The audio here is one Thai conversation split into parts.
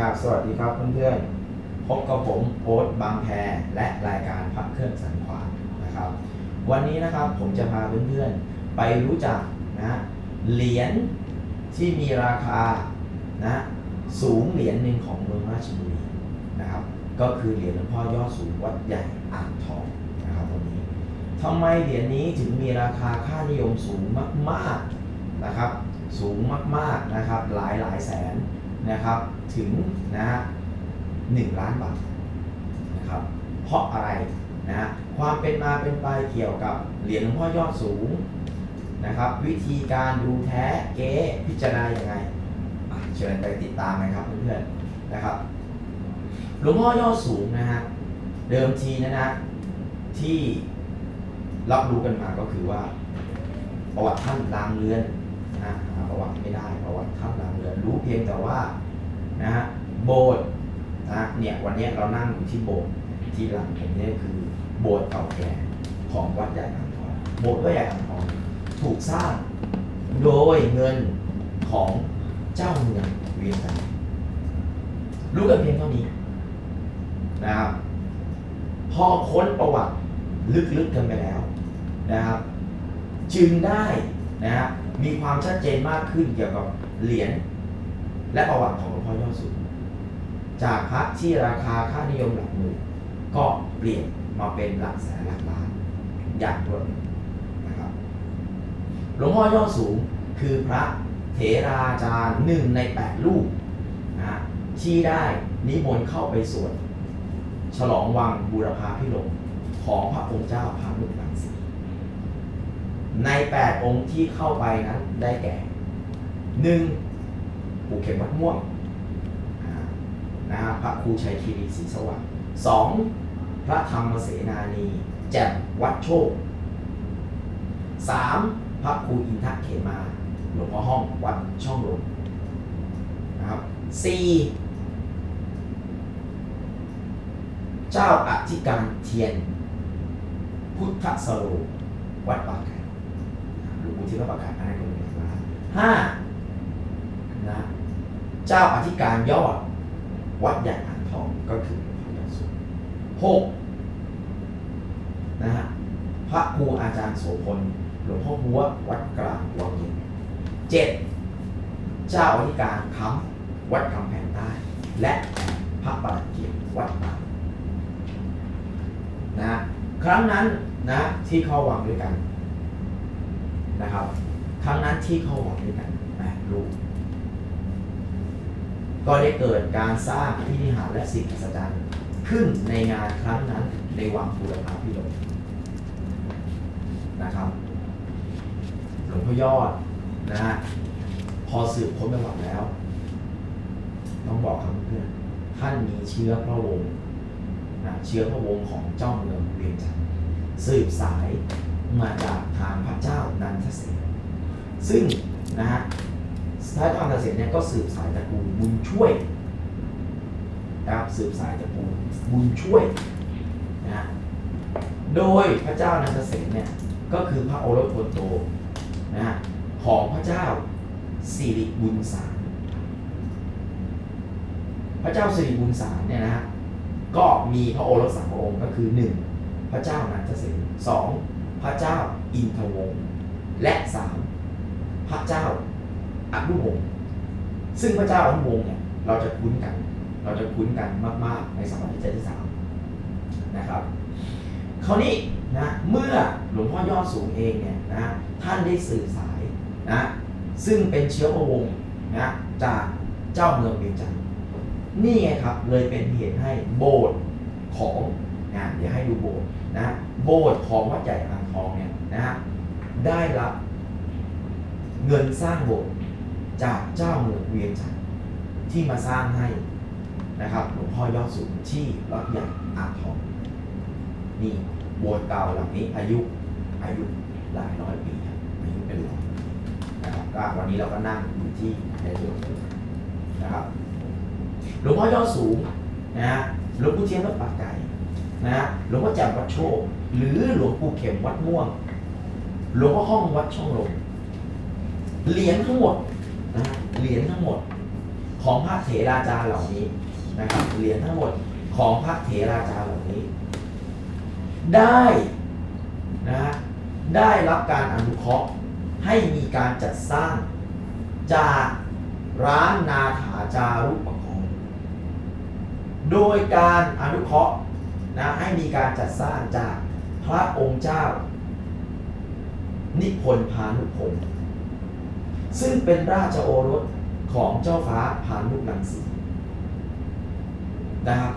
ครับสวัสดีครับเพื่อนๆ พบกับผมโอ๊ตบางแพรและรายการพักเครื่องสันขวานนะครับ วันนี้นะครับผมจะพาเพื่อนๆ ไปรู้จักนะเหรียญที่มีราคานะสูงเหรียญหนึ่งของเมืองราชบุรีนะครับ ก็คือเหรียญหลวงพ่อยอดสูงวัดใหญ่อ่างทองนะครับวันนี้ทำไมเหรียญนี้ถึงมีราคาค่านิยมสูงมากๆนะครับ สูงมากๆนะครับ หลายหลายแสน นะครับถึงนะฮะหนึ่งล้านบาทนะครับเพราะอะไรนะความเป็นมาเป็นไปเกี่ยวกับเหรียญหลวงพ่อยอดสูงนะครับ วิธีการดูแท้เก๊พิจารณาอย่างไงเชิญไปติดตามกันครับเพื่อนๆนะครับหลวงพ่อยอดสูงนะฮะเดิมทีนะนะที่รับรู้กันมาก็คือว่าประวัติท่านลางเรือน นะหาประวัติไม่ได้ประวัติท่านลางเรือนรู้เพียงแต่ว่านะฮะโบสถ์นะเนี่ยวันนี้เรานั่งอยู่ที่โบสถ์ที่หลังผมเนี่ยคือโบสถ์เก่าแก่ของวัดใหญ่อ่างทองโบสถ์วัดใหญ่อ่างทองถูกสร้างโดยเงินของเจ้าเมืองเวียงจันทร์รู้กันเพียงเท่านี้นะครับพอค้นประวัติลึกๆกันไปแล้วนะครับ จึงได้ นะฮะมีความชัดเจนมากขึ้นเกี่ยวกับเหรียญและประวัติของหลวงพ่อยอดสูงจากพระที่ราคาค่านิยมหลักหมื่นก็เปลี่ยนมาเป็นหลักแสนหลักล้าน อย่างรวดเร็วนะครับหลวงพ่อยอดสูงคือพระเถราจารย์หนึ่งในแปดรูปนะฮะที่ได้นิมนต์เข้าไปสวดฉลองวังบูรพาพิรมของพระองค์เจ้าพระนุรัง ใน 8 องค์ที่เข้าไปนั้นได้แก่ 1. ปู่เข็มวัดม่วงนะฮะพระครูชัยคีรีศรีสวัสดิ์สองพระธรรมเสนานี แจ่มวัดโชค 3. พระครูอินทเขมาหลวงพ่อห้องวัดช่องลมนะครับ 4. เจ้าอธิการเทียน พุทธสโลวัดปาก แขกหลวงปู่ที่วัดปากแขกอันนั้นก็เป็นหลักล้านห้านะเจ้าอธิการยอด วัดใหญ่อ่างทองก็คือพ่อยอดสูงหกนะฮะพระครูอาจารย์โสพลหลวงพ่อหัววัดกลางวังเย็นเจ็ดเจ้าอธิการค้ำวัดคำแผงใต้และพระประหลัดเกียรติวัดปานะครั้งนั้นนะที่เข้าวังด้วยกัน นะครับ ครั้งนั้นที่เข้าวังด้วยกันแปดรูปก็ได้เกิดการสร้างพิธีหารและสิ่งอัศจรรย์ขึ้นในงานครั้งนั้นในวังบูรพาพิรมนะครับ หลวงพ่อยอดนะฮะพอสืบค้นประวัติแล้ว ต้องบอกครับเพื่อนท่านมีเชื้อพระวงศ์นะเชื้อพระวงศ์ของเจ้าเมืองเวียงจันทร์สืบสาย มาจากทางพระเจ้านันทเสนซึ่งนะฮะพระเจ้านันทเสนเนี่ยก็สืบสายตระกูลบุญช่วยนะครับสืบสายตระกูลบุญช่วยนะฮะโดยพระเจ้านันทเสนเนี่ยก็คือพระโอรสคนโตนะฮะของพระเจ้าสิริบุญสารพระเจ้าสิริบุญสารเนี่ยนะฮะก็มีพระโอรสสามพระองค์ก็คือหนึ่งพระเจ้านันทเสนสอง พระเจ้าอินทวงศ์และสามพระเจ้าอนุวงศ์ซึ่งพระเจ้าอนุวงศ์เนี่ยเราจะคุ้นกัน เราจะคุ้นกันมาก ๆ ในสมัยที่เจ็ดที่สามนะครับคราวนี้นะเมื่อหลวงพ่อยอดสูงเองเนี่ยนะท่านได้สื่อสายนะซึ่งเป็นเชื้อพระวงศ์นะจากเจ้าเมืองเวียงจันทร์นี่ไงครับเลยเป็นเหตุให้โบสถ์ของนะเดี๋ยวให้ดูโบสถ์นะโบสถ์ของวัดใหญ่อา องเนี่ยนะฮะได้รับเงินสร้างโบสถ์จากเจ้าเมืองเวียงจันทร์ที่มาสร้างให้นะครับหลวงพ่อยอดสูงที่วัดใหญ่อ่างทองนี่โบสถ์เก่าหลังนี้อายุอายุหลายร้อยปีอายุเป็นร้อยนะครับก็วันนี้เราก็นั่งอยู่ที่ในโบสถ์นะครับหลวงพ่อยอดสูงนะฮะหลวงปู่เทียนวัดปากไก่ นะฮะหลวงพ่อแจ่มวัดโชคหรือหลวงปู่เข็มวัดม่วง หลวงพ่อห้องวัดช่องลมเหรียญทั้งหมดนะเหรียญทั้งหมด ของพระเถราจารย์เหล่านี้นะครับเหรียญทั้งหมดของพระเถราจารย์เหล่านี้ ได้นะฮะได้รับการอนุเคราะห์ให้มีการจัดสร้างจากร้านนาถาจารุปกรณ์โดยการอนุเคราะห์ นะให้มีการจัดสร้างจากพระองค์เจ้า นิพนธ์พานุพงศ์ซึ่งเป็นราชโอรสของเจ้าฟ้าพานุรังสีนะครับ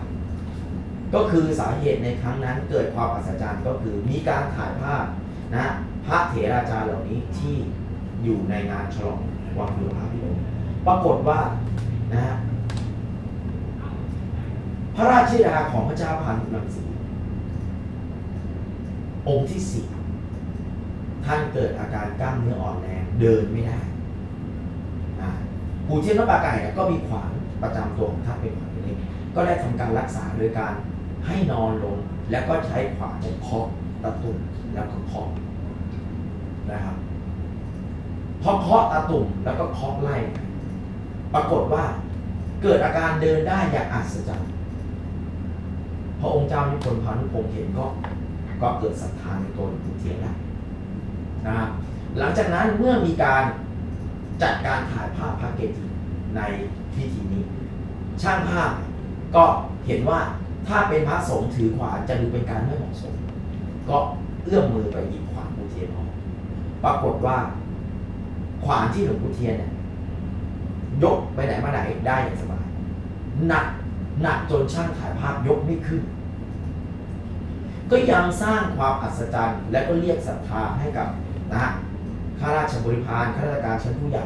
ก็คือสาเหตุในครั้งนั้นเกิดความอัศจรรย์ก็คือมีการถ่ายภาพนะพระเถราจารย์เหล่านี้ที่อยู่ในงานฉลองวังบุรพาพิรมปรากฏว่านะ ระราชธิดาของพระเจ้าพานุรังสีองค์ที่สี่ท่านเกิดอาการกล้ามเนื้ออ่อนแรงเดินไม่ได้ปู่เทียนพระปาไก่ก็มีขวานประจำตัวของท่านเป็นขวานเล็กก็ได้ทำการรักษาโดยการให้นอนลง แล้วก็ใช้ขวานเคาะตะตุ่มแล้วก็เคาะนะครับพอเคาะตะตุ่มแล้วก็เคาะไล่ ปรากฏว่าเกิดอาการเดินได้อย่างอัศจรรย์ พระองค์เจ้านิพนธ์พานุพงศ์เห็นก็ก็เกิดศรัทธาในตัวหลวงปู่เทียนแล้วนะครับหลังจากนั้นเมื่อมีการจัดการถ่ายภาพพระเกจิในพิธีนี้ ช่างภาพก็เห็นว่าถ้าเป็นพระสงฆ์ถือขวานจะดูเป็นการไม่เหมาะสม ก็เอื้อมมือไปหยิบขวานปู่เทียนออกปรากฏว่า ขวานที่หลวงปู่เทียนเนี่ยยกไปไหนมาไหนได้อย่างสบายหนัก หนักจนช่างถ่ายภาพยกไม่ขึ้น ก็ยังสร้างความอัศจรรย์และก็เรียกศรัทธาให้กับนะฮะข้าราชบริพารข้าราชการชั้นผู้ใหญ่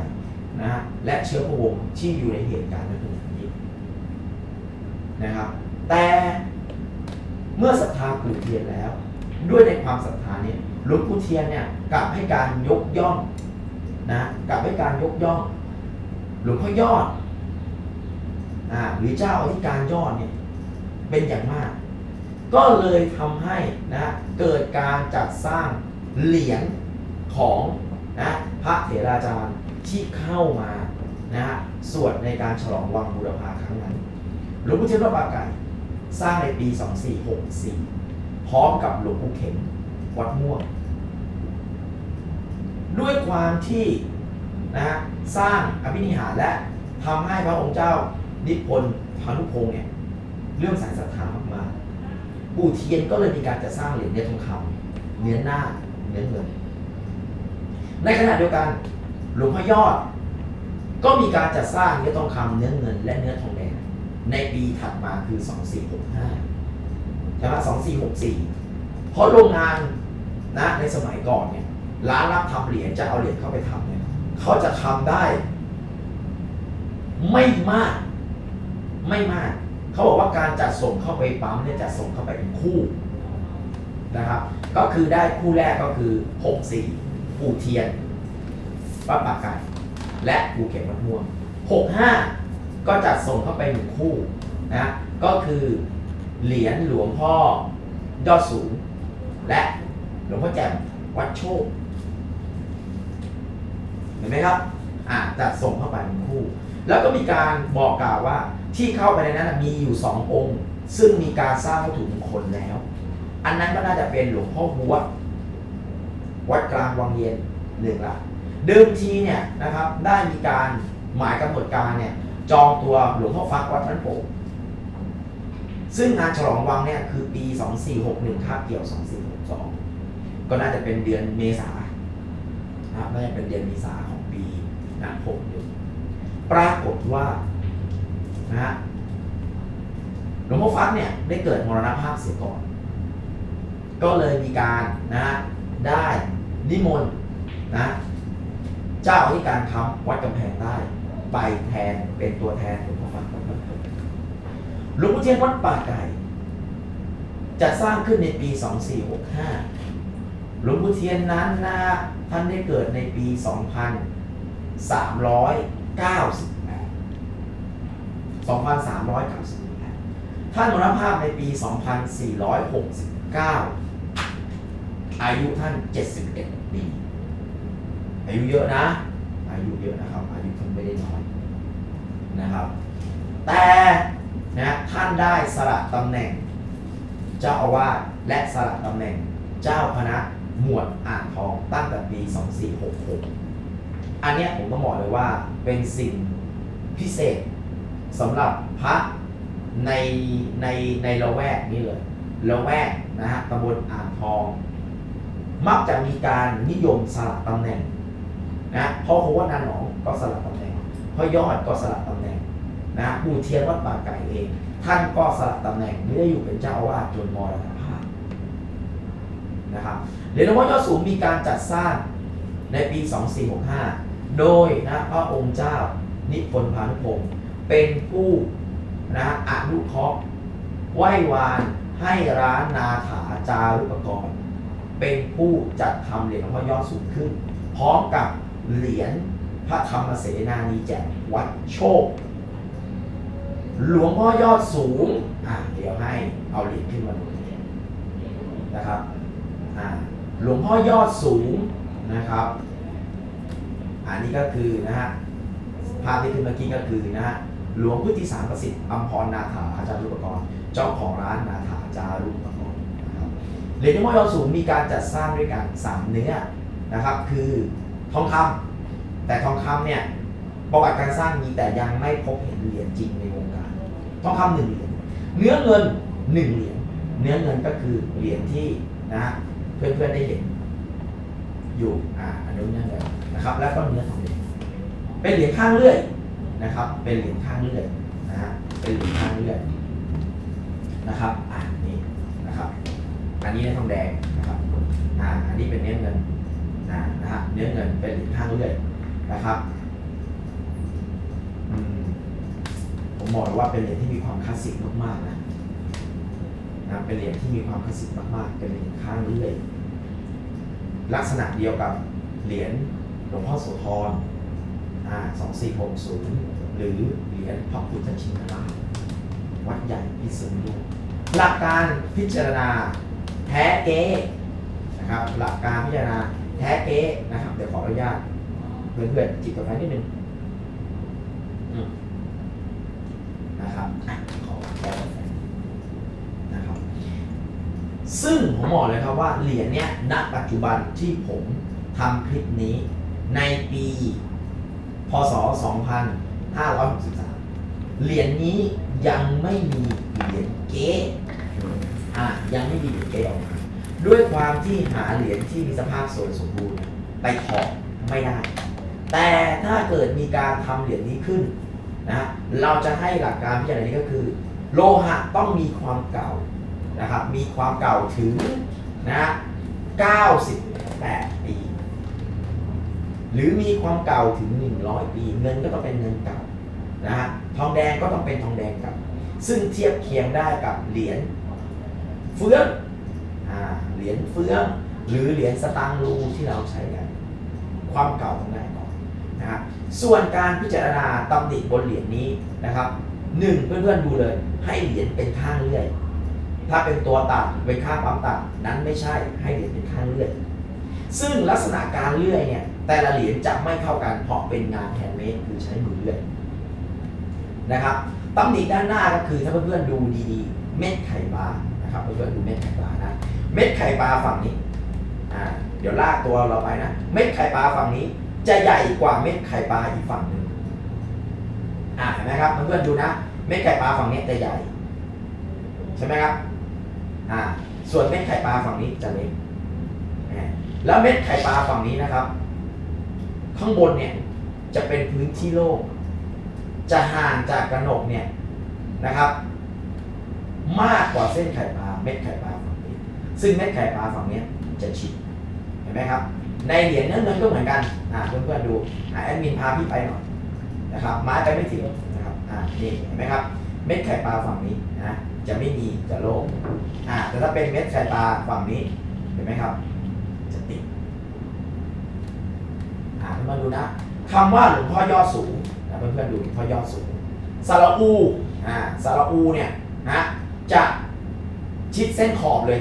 นะฮะและเชื้อพระวงศ์ที่อยู่ในเหตุการณ์นั้นเป็นอย่างยิ่งนะครับ แต่เมื่อศรัทธาปู่เทียนแล้ว ด้วยในความศรัทธาเนี่ยหลวงปู่เทียนเนี่ยกลับให้การยกย่องนะกลับให้การยกย่อง หลวงพ่อยอด อ่าหรือเจ้าอธิการยอดเนี่ยเป็นอย่างมาก ก็เลยทำให้นะเกิดการจัดสร้างเหรียญของนะพระเถราจารย์ที่เข้ามานะฮะสวดในการฉลองวังบูรพาครั้งนั้นหลวงปู่เทียนวัดบางไก่สร้างในปี 2464 พร้อมกับหลวงปู่เข็มวัดม่วง ด้วยความที่นะฮะสร้างอภินิหารและทำให้พระองค์เจ้า นิพนธ์พานุพงศ์เนี่ยเรื่องสายศรัทธามากๆปู่เทียนก็เลยมีการจะสร้างเหรียญเนื้อทองคำเนื้อหน้าเนื้อเงิน ในขณะเดียวกันหลวงพ่อยอด ก็มีการจัดสร้างเนื้อทองคำเนื้อเงิน และเนื้อทองแดงในปีถัดมาคือ 2465ใช่ไหม2464 เพราะโรงงานนะในสมัยก่อนเนี่ยร้านรับทำเหรียญจะเอาเหรียญเข้าไปทำเนี่ยเขาจะทำได้ ไม่มาก ไม่มาก เขาบอกว่าการจัดส่งเข้าไปปั๊มเนี่ยจัดส่งเข้าไปเป็นคู่นะครับ ก็คือได้คู่แรกก็คือ 64ปูเทียนวัดปากไก่และปูเก็บมะม่วง 65 ก็จัดส่งเข้าไปหนึ่งคู่นะก็คือเหรียญหลวงพ่อยอดสูง และหลวงพ่อแจ่มวัดโชคเห็นไหมครับอ่าจัดส่งเข้าไปเป็นคู่ แล้วก็มีการบอกกล่าวว่า ที่เข้าไปในนั้นนะมีอยู่สององค์ ซึ่งมีการสร้างวัตถุมงคลแล้ว อันนั้นก็น่าจะเป็นหลวงพ่อหัววัดกลางวังเย็นหนึ่งละเดิมทีเนี่ยนะครับได้มีการหมายกำหนดการเนี่ยจองตัวหลวงพ่อฟักวัดมันโปซึ่งงานฉลองวังเนี่ยคือปี 2461คาบเกี่ยว 2462 ก็น่าจะเป็นเดือนเมษานะครับน่าจะเป็นเดือนเมษาของปีนะ61ปรากฏว่า นะฮะหลวงพ่อฟักเนี่ยได้เกิดมรณภาพเสียก่อน ก็เลยมีการนะฮะได้นิมนต์นะ เจ้าอธิการคำวัดกำแพงใต้ไปแทนเป็นตัวแทนหลวงพ่อฟักวัดบ้าหลวงพ่อเทียนวัดป่าไก่จะสร้างขึ้นในปี 2465 หลวงพ่อเทียนนั้นนะท่านได้เกิดในปี 2398 2398ท่านมรณภาพในปี 2469 อายุท่าน 71 ปี อายุเยอะนะ อายุเยอะนะครับ อายุท่านไม่ได้น้อยนะครับ แต่นะท่านได้สละตำแหน่ง เจ้าอาวาสและสละตำแหน่งเจ้าคณะหมวดอ่างทองตั้งแต่ปี 2466 อันเนี้ยผมต้องบอกเลยว่าเป็นสิ่งพิเศษ สำหรับพระในในในละแวกนี้เลยละแวกนะฮะตำบลอ่างทอง มักจะมีการนิยมสละตำแหน่งนะพ่อโคว่านาหนองก็สละตำแหน่งพ่อยอดก็สละตำแหน่งนะปู่เทียนวัดป่าไก่เอง ท่านก็สละตำแหน่งไม่ได้อยู่เป็นเจ้าอาวาสจนมรณภาพนะครับเหรียญหลวงพ่อยอดสูงมีการจัดสร้างในปี 2465 โดยนะพระองค์เจ้านิพนธ์พานุพงศ์ เป็นผู้นะอนุเคราะห์ไหว้วานให้ร้านนาถาจารุปกรณ์เป็นผู้จัดทำเหรียญหลวงพ่อยอดสูงขึ้น พร้อมกับเหรียญพระธรรมเสนานีแจกวัดโชค หลวงพ่อยอดสูงอ่าเดี๋ยวให้เอาเหรียญขึ้นมาดูนะครับอ่าหลวงพ่อยอดสูงนะครับ อันนี้ก็คือนะฮะภาพที่ขึ้นเมื่อกี้ก็คือนะฮะ หลวงพุทธิสารประสิทธิ์อัมพรนาถาอาจารย์รุปกรณ์เจ้าของร้านนาถาจารุปกรณ์นะครับเหรียญหลวงพ่อยอดสูงมีการจัดสร้างด้วยกันสามเนื้อนะครับคือทองคำแต่ทองคำเนี่ยประวัติการสร้างมีแต่ยังไม่พบเห็นเหรียญจริงในวงการทองคำหนึ่งเหรียญเนื้อเงินหนึ่งเหรียญเนื้อเงินก็คือเหรียญที่นะเพื่อนๆได้เห็นอยู่อ่าอันนู้นเนื้อเงินนะครับ แล้วก็เนื้อทองเหรียญเป็นเหรียญข้างเลื่อย นะครับ เป็นเหรียญข้างเลื่อยนะฮะเป็นเหรียญข้างเลื่อยนะครับอ่านี่นะครับ อันนี้เนื้อทองแดงนะครับอ่าอันนี้เป็นเนื้อเงินนะฮะเนื้อเงินเป็นเหรียญข้างเลื่อยนะครับอืมผมบอกเลยว่าเป็นเหรียญที่มีความคลาสสิกมากๆนะนะเป็นเหรียญที่มีความคลาสสิกมากๆ เป็นเหรียญข้างเลื่อยลักษณะเดียวกับเหรียญหลวงพ่อโสธร อ่าสองสี่หกศูนย์หรือเหรียญพระพุทธชินราชวัดใหญ่พิษณุโลกหลักการพิจารณาแท้เก๊นะครับหลักการพิจารณาแท้เก๊นะครับ เดี๋ยวขออนุญาตเพื่อนๆจิบกาแฟนิดนึงนะครับขอแก้กาแฟนะครับ ซึ่งผมบอกเลยครับว่าเหรียญเนี้ยณปัจจุบันที่ผมทำคลิปนี้ในปี ศ 2563 เหรียญนี้ยังไม่มีเหรียญเก๊อ่ายังไม่มีเหรียญเก๊ออกมาด้วยความที่หาเหรียญที่มีสภาพสวยสมบูรณ์ไปถอดไม่ได้ แต่ถ้าเกิดมีการทำเหรียญนี้ขึ้นนะเราจะให้หลักการพิจารณานี้ก็คือ โลหะต้องมีความเก่านะครับมีความเก่าถึงนะ98 ปี หรือมีความเก่าถึง 100 ปี เงินก็ต้องเป็นเงินเก่านะฮะทองแดงก็ต้องเป็นทองแดงเก่าซึ่งเทียบเคียงได้กับเหรียญเฟืองอ่าเหรียญเฟืองหรือเหรียญสตางค์รูที่เราใช้กัน ความเก่าของได้ก่อนนะครับส่วนการพิจารณาตำหนิบนเหรียญนี้นะครับหนึ่งเพื่อนๆดูเลย ให้เหรียญเป็นข้างเลื่อยถ้าเป็นตัวตัดเป็นข้างปั๊มตัดนั้นไม่ใช่ให้เหรียญเป็นข้างเลื่อยซึ่งลักษณะการเลื่อยเนี่ย แต่ละเหรียญจะไม่เข้ากันเพราะเป็นงานแฮนด์เมดคือใช้มือเลื่อยนะครับตำหนิด้านหน้าก็คือถ้าเพื่อนๆดูดีๆ เม็ดไข่ปลานะครับเพื่อนๆดูเม็ดไข่ปลานะ เม็ดไข่ปลาฝั่งนี้อ่าเดี๋ยวลากตัวเราไปนะ เม็ดไข่ปลาฝั่งนี้ จะใหญ่กว่าเม็ดไข่ปลาอีกฝั่งหนึ่งอ่าเห็นไหมครับเพื่อนๆดูนะ เม็ดไข่ปลาฝั่งนี้จะใหญ่ ใช่ไหมครับอ่าส่วนเม็ดไข่ปลาฝั่งนี้จะเล็กแล้วเม็ดไข่ปลาฝั่งนี้นะครับ ข้างบนเนี่ยจะเป็นพื้นที่โล่งจะห่างจากกระหนกเนี่ยนะครับ มากกว่าเส้นไข่ปลาเม็ดไข่ปลาฝั่งนี้ ซึ่งเม็ดไข่ปลาฝั่งนี้จะชิดเห็นไหมครับ ในเหรียญเนื้อเงินก็เหมือนกันอ่าเพื่อนๆดูอ่าแอดมินพาพี่ไปหน่อยนะครับไม้ไปไม่ถึงนะครับอ่านี่เห็นไหมครับ เม็ดไข่ปลาฝั่งนี้นะจะไม่มีจะโล่งอ่าแต่ถ้าเป็นเม็ดไข่ปลาฝั่งนี้เห็นไหมครับ จะติด อ่าเพื่อนๆดูนะคำว่าหลวงพ่อยอดสูงนะเพื่อนๆดูหลวงพ่อยอดสูงสระอูอ่าสระอูเนี่ยนะจะชิดเส้นขอบเลย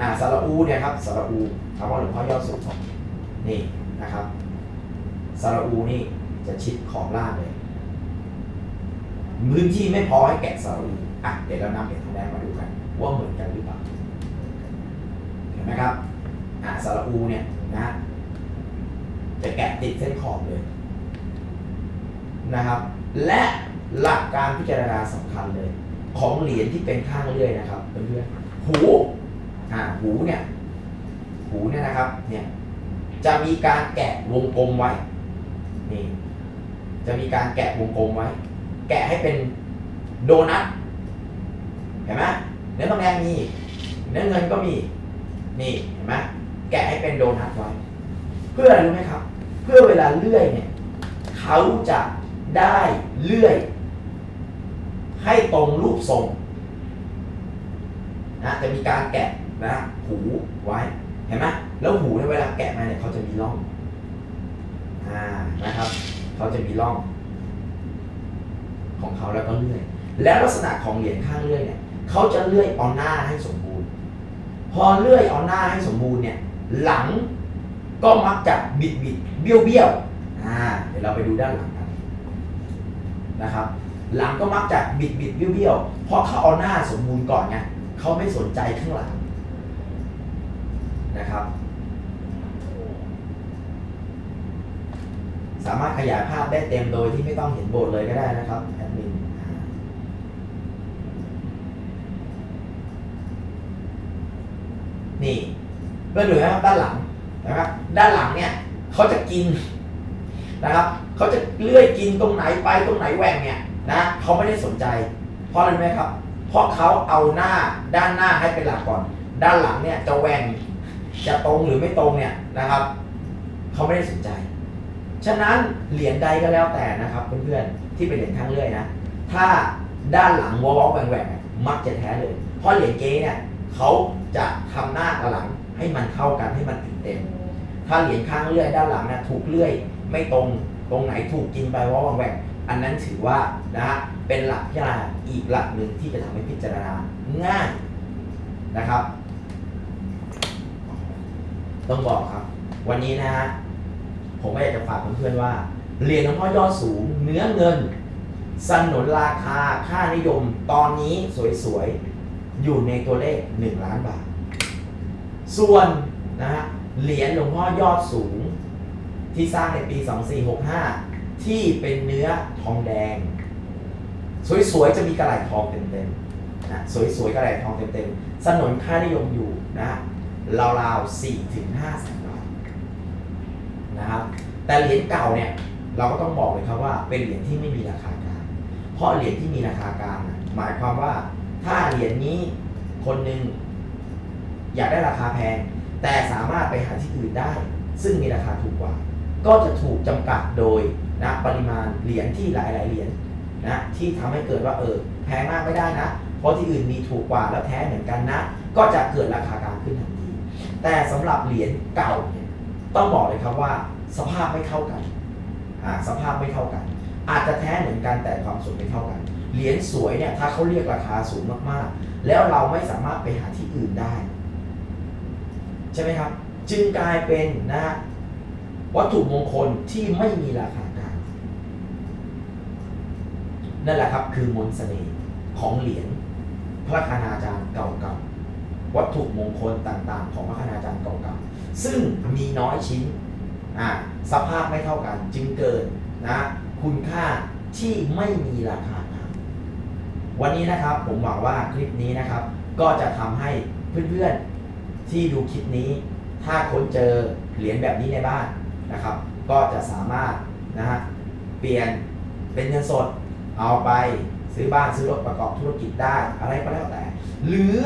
อ่าสระอูเนี่ยครับสระอูคำว่าหลวงพ่อยอดสูงนี่นะครับสระอูนี่จะชิดขอบล่างเลยพื้นที่ไม่พอให้แกะสระอูอะเดี๋ยวเรานำเหรียญทองแดงมาดูกัน ว่าเหมือนกันหรือเปล่าเห็นไหมครับอะสระอูเนี่ยนะ จะแกะติดเส้นขอบเลยนะครับ และหลักการพิจารณาสำคัญเลย ของเหรียญที่เป็นข้างเลื่อยนะครับเพื่อนๆหูอ่าหูเนี่ยหูเนี่ยนะครับเนี่ยจะมีการแกะวงกลมไว้นี่จะมีการแกะวงกลมไว้ แกะให้เป็นโดนัทเห็นไหมเนื้อทองแดงมีเนื้อเงินก็มีนี่เห็นไหมแกะให้เป็นโดนัทไว้ เพื่ออะไรรู้ไหมครับ เพื่อเวลาเลื่อยเนี่ยเขาจะได้เลื่อย ให้ตรงรูปทรงนะจะมีการแกะนะหูไว้เห็นไหมแล้วหูในเวลาแกะมาเนี่ยเขาจะมีร่องอ่านะครับเขาจะมีร่อง ของเขาแล้วก็เลื่อย แล้วลักษณะของเหรียญข้างเลื่อยเนี่ยเขาจะเลื่อยเอาหน้าให้สมบูรณ์ พอเลื่อยเอาหน้าให้สมบูรณ์เนี่ยหลัง ก็มักจะบิดบิดเบี้ยวเบี้ยวอ่าเดี๋ยวเราไปดูด้านหลังกันนะครับ หลังก็มักจะบิดบิดเบี้ยวเบี้ยวเพราะเขาเอาหน้าสมบูรณ์ก่อนไงเขาไม่สนใจข้างหลังนะครับ สามารถขยายภาพได้เต็มโดยที่ไม่ต้องเห็นโบทเลยก็ได้นะครับแอดมินนี่เพื่อนดูนะครับด้านหลัง นะครับด้านหลังเนี่ยเขาจะกินนะครับเขาจะเลื่อยกินตรงไหนไปตรงไหนแหว่งเนี่ยนะเขาไม่ได้สนใจ เพราะอะไรไหมครับ เพราะเขาเอาหน้าด้านหน้าให้เป็นหลักก่อน ด้านหลังเนี่ยจะแหว่งจะตรงหรือไม่ตรงเนี่ยนะครับเขาไม่ได้สนใจ ฉะนั้นเหรียญใดก็แล้วแต่นะครับเพื่อนๆที่เป็นเหรียญข้างเลื่อยนะถ้าด้านหลังวอลแหว่งแหว่งมักจะแท้เลย เพราะเหรียญเก๊เนี่ยเขาจะทำหน้ากับหลัง ให้มันเท่ากันให้มันติดเต็ม ถ้าเหรียญข้างเลื่อยด้านหลังนะถูกเลื่อยไม่ตรงตรงไหนถูกกินไปวอลแหว่งๆอันนั้นถือว่านะฮะเป็นหลักพิจารณาอีกหลักหนึ่งที่จะทำให้พิจารณาง่ายนะครับ ต้องบอกครับ วันนี้นะฮะผมก็อยากจะฝากเพื่อนๆว่าเหรียญหลวงพ่อยอดสูงเนื้อเงินสนนราคาค่านิยมตอนนี้สวยๆ อยู่ในตัวเลข 1 ล้านบาท ส่วนนะฮะเหรียญหลวงพ่อยอดสูง ที่สร้างในปี 2465 ที่เป็นเนื้อทองแดง สวยๆ จะมีกระไหล่ทองเต็มๆนะสวยๆกระไหล่ทองเต็มๆสนนค่านิยมอยู่นะฮะราวๆ4ถึง5แสนบาทนะครับแต่เหรียญเก่าเนี่ยเราก็ต้องบอกเลยครับว่าเป็นเหรียญที่ไม่มีราคากลางเพราะเหรียญที่มีราคากลางหมายความว่าถ้าเหรียญนี้คนหนึ่ง อยากได้ราคาแพง แต่สามารถไปหาที่อื่นได้ ซึ่งมีราคาถูกกว่า ก็จะถูกจำกัดโดยนะปริมาณเหรียญที่หลาย ๆ เหรียญนะที่ทำให้เกิดว่าเออแพงมากไม่ได้นะ เพราะที่อื่นมีถูกกว่าแล้วแท้เหมือนกันนะ ก็จะเกิดราคากลางขึ้นทันที แต่สำหรับเหรียญเก่าเนี่ยต้องบอกเลยครับว่าสภาพไม่เท่ากันสภาพไม่เท่ากัน อาจจะแท้เหมือนกันแต่ความสวยไม่เท่ากัน เหรียญสวยเนี่ยถ้าเขาเรียกราคาสูงมากๆ แล้วเราไม่สามารถไปหาที่อื่นได้ ใช่ไหมครับ จึงกลายเป็นนะวัตถุมงคลที่ไม่มีราคากลางนั่นแหละครับคือมนต์เสน่ห์ของเหรียญพระคณาจารย์เก่าๆวัตถุมงคลต่างๆ ของพระคณาจารย์เก่าๆซึ่งมีน้อยชิ้นอ่าสภาพไม่เท่ากัน จึงเกิดนะคุณค่าที่ไม่มีราคากางวันนี้นะครับผมหวังว่าคลิปนี้นะครับ ก็จะทำให้เพื่อนๆ ที่ดูคลิปนี้ ถ้าค้นเจอเหรียญแบบนี้ในบ้านนะครับ ก็จะสามารถนะฮะเปลี่ยนเป็นเงินสดเอาไปซื้อบ้านซื้อรถประกอบธุรกิจได้อะไรก็แล้วแต่ หรือ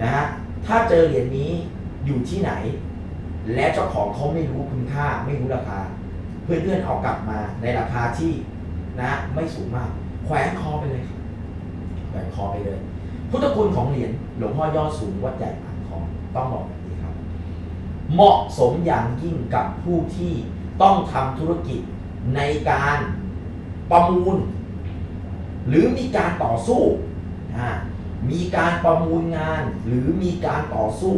นะฮะถ้าเจอเหรียญนี้อยู่ที่ไหน และเจ้าของเขาไม่รู้คุณค่าไม่รู้ราคา เพื่อนๆเอากลับมาในราคาที่นะไม่สูงมากแขวนคอไปเลยครับแขวนคอไปเลย พุทธคุณของเหรียญหลวงพ่อยอดสูงวัดใหญ่ ต้องบอกแบบนี้ครับ เหมาะสมอย่างยิ่งกับผู้ที่ต้องทำธุรกิจในการประมูล หรือมีการต่อสู้ มีการประมูลงานหรือมีการต่อสู้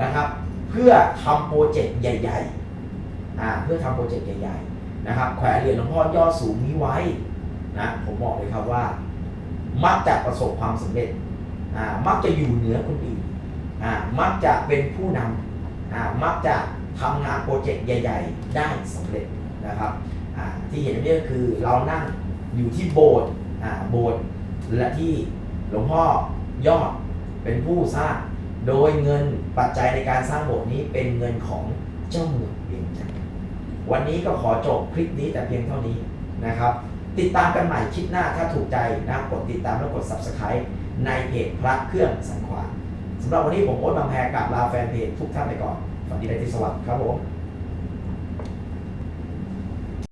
นะครับ เพื่อทำโปรเจกต์ใหญ่ๆเพื่อทำโปรเจกต์ใหญ่ๆนะครับแขวนเหรียญหลวงพ่อยอดสูงนี้ไว้นะผมบอกเลยครับว่า มักจะประสบความสำเร็จมักจะอยู่เหนือคนอื่น มักจะเป็นผู้นำมักจะทำงานโปรเจกต์ใหญ่ ๆ ได้สำเร็จนะครับที่เห็นนี่ก็คือเรานั่งอยู่ที่โบสถ์โบสถ์และที่หลวงพ่อยอดเป็นผู้สร้าง โดยเงินปัจจัยในการสร้างโบสถ์นี้เป็นเงินของเจ้าเมืองเวียงนทร์วันนี้ก็ขอจบคลิปนี้แต่เพียงเท่านี้นะครับ ติดตามกันใหม่คลิปหน้าถ้าถูกใจนะกดติดตามและกด subscribe ในเพจพระเครื่องสังขวาน สำหรับวันนี้ผมโอ๊ตบางแพรกับลาแฟนเพจทุกท่านไปก่อน สวัสดีในที่สวัสดิ์ครับผม